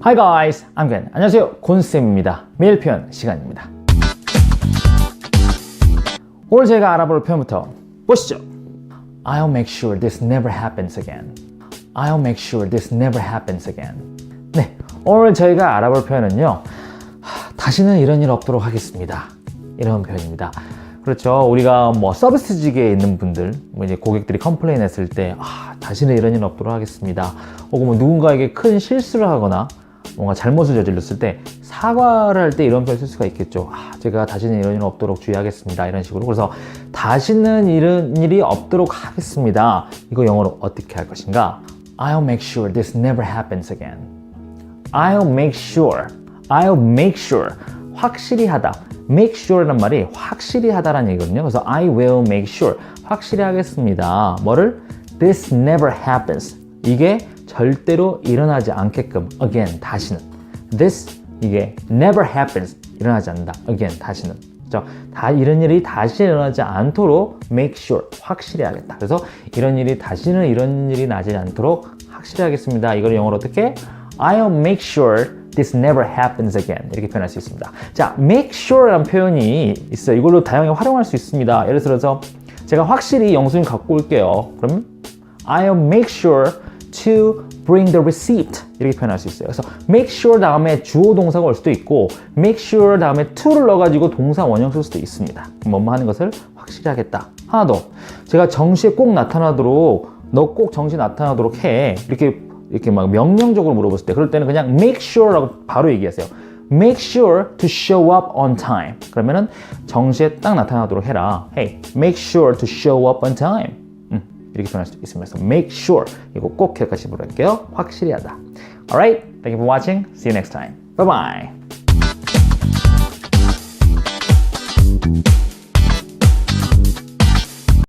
Hi guys, I'm Gwen. 안녕하세요, 곤쌤입니다. 매일 표현 시간입니다. 오늘 제가 알아볼 표현부터 보시죠. I'll make sure this never happens again. I'll make sure this never happens again. 네, 오늘 저희가 알아볼 표현은요. 하, 다시는 이런 일 없도록 하겠습니다. 이런 표현입니다. 그렇죠. 우리가 뭐 서비스직에 있는 분들, 뭐 이제 고객들이 컴플레인 했을 때, 아, 다시는 이런 일 없도록 하겠습니다. 혹은 뭐 누군가에게 큰 실수를 하거나 뭔가 잘못을 저질렀을 때 사과를 할 때 이런 표현 쓸 수가 있겠죠. 아, 제가 다시는 이런 일 없도록 주의하겠습니다. 이런 식으로. 그래서 다시는 이런 일이 없도록 하겠습니다. 이거 영어로 어떻게 할 것인가? I'll make sure this never happens again. I'll make sure. I'll make sure. 확실히 하다. make sure란 말이 확실히 하다라는 얘기거든요. 그래서 I will make sure. 확실히 하겠습니다. 뭐를? This never happens. 이게 절대로 일어나지 않게끔 again 다시는. This 이게 never happens 일어나지 않는다. Again 다시는. 그죠? 다 이런 일이 다시 일어나지 않도록 make sure 확실히 하겠다. 그래서 이런 일이 다시는 이런 일이 나지 않도록 확실히 하겠습니다. 이걸 영어로 어떻게? I'll make sure this never happens again. 이렇게 표현할 수 있습니다. 자 make sure라는 표현이 있어요. 이걸로 다양하게 활용할 수 있습니다. 예를 들어서 제가 확실히 영수증 갖고 올게요. 그러면 I'll make sure to bring the receipt 이렇게 표현할 수 있어요. 그래서 make sure 다음에 주어 동사가 올 수도 있고 make sure 다음에 to를 넣어가지고 동사 원형 쓸 수도 있습니다. 뭐뭐 하는 것을 확실히 하겠다. 하나 더 제가 정시에 꼭 나타나도록 너 꼭 정시 나타나도록 해 이렇게 이렇게 막 명령적으로 물어봤을 때 그럴 때는 그냥 make sure라고 바로 얘기하세요. make sure to show up on time. 그러면은 정시에 딱 나타나도록 해라. Hey, make sure to show up on time. 음, 이렇게 표현할 수 있습니다. 그래서 make sure 이거 꼭 기억하시기 바랄게요. 확실히 하다. Alright, thank you for watching. See you next time. Bye bye.